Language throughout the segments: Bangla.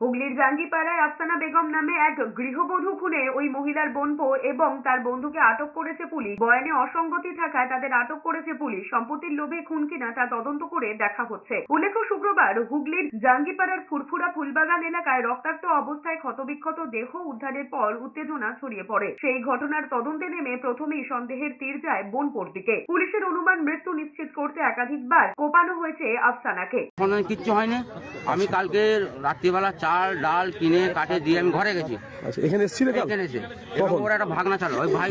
হুগলির জাঙ্গিপাড়ায় আফসানা বেগম নামে এক গৃহবধূ খুনে ওই মহিলার বোনপো এবং তার বন্ধুকে আটক করেছে পুলিশ। বয়ানে অসঙ্গতি থাকায় তাদের আটক করেছে পুলিশ। সম্পত্তির লোভে খুন কিনা তা তদন্ত করে দেখা হচ্ছে। উল্লেখ্য, শুক্রবার হুগলির জাঙ্গিপাড়ার ফুরফুরা ফুলবাগান এলাকায় রক্তাক্ত অবস্থায় ক্ষতবিক্ষত দেহ উদ্ধারের পর উত্তেজনা ছড়িয়ে পড়ে। সেই ঘটনার তদন্তে নেমে প্রথমেই সন্দেহের তীর যায় বোনপোর দিকে। পুলিশের অনুমান মৃত্যু নিশ্চিত করতে একাধিকবার কোপানো হয়েছে আফসানাকে। কিচ্ছু হয়নি। আমি কালকে রাত্রিবেলা চাল ডাল কিনে কাটে দিয়ে আমি ঘরে গেছি। আচ্ছা এখানে এসেছিলে এখানে এসে। এবং ওর একটা ভাগনা চাল ওই ভাই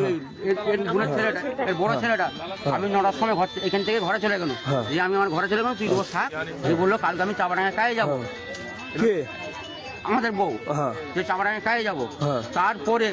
এর বোনের ছেলেটা এর বড় ছেলেটা। আমি নটার সময় ঘর এখান থেকে ঘরে চলে গেল যে আমি আমার ঘরে চলে গেলাম তুই বস থাক। যে বলল কালকে আমি চাপাডাঙ্গা কায়ে যাব। কে? আমাদের বউ। যে চাপাডাঙ্গা কাজে যাব। হ্যাঁ। তারপরে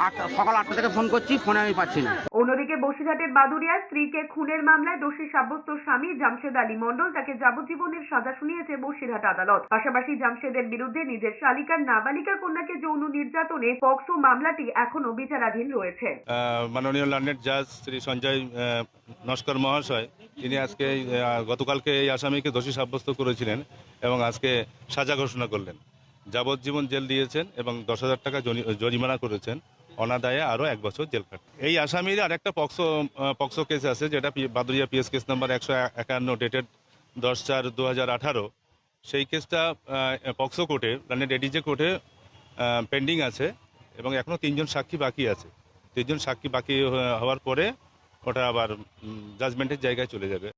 আটটা সকাল আটটা থেকে ফোন করছি ফোনে আমি পাচ্ছি না। অন্যদিকে বসিরহাটের বাদুরিয়া স্ত্রীকে খুনের মামলায় দোষী সাব্যস্ত স্বামী জামশেদ আলী মণ্ডল তাকে যাবজ্জীবনের সাজা শুনিয়েছে বসিরহাট আদালত। পাশাপাশি জামশেদের বিরুদ্ধে নিজের শালিকার নাবালিকা কন্যাকে যৌন নির্যাতনে পক্সো মামলাটি এখনও বিচারাধীন রয়েছে। আহ, মাননীয় লার্নেট জাজ শ্রী সঞ্জয় আহ, নস্কর মহাশয় তিনি আজকে আহ, গতকালকে এই আসামিকে দোষী সাব্যস্ত করেছিলেন এবং আজকে সাজা ঘোষণা করলেন। যাবজ্জীবন জেল দিয়েছেন এবং দশ হাজার টাকা জনি- জরিমানা করেছেন। অনাদায়ে আরও এক বছর জেল খাট এই আসামির আর একটা পক্সো পক্সো কেস আছে, যেটা বাদুরিয়া পিএস কেস নাম্বার একশো একান্ন ডেটেড দশ চার দু হাজার আঠারো। সেই কেসটা পক্সো কোর্টে মানে এডিজে কোর্টে পেন্ডিং আছে এবং এখনও তিনজন সাক্ষী বাকি আছে। তিনজন সাক্ষী বাকি হওয়ার পরে ওটা আবার জাজমেন্টের জায়গায় চলে যাবে।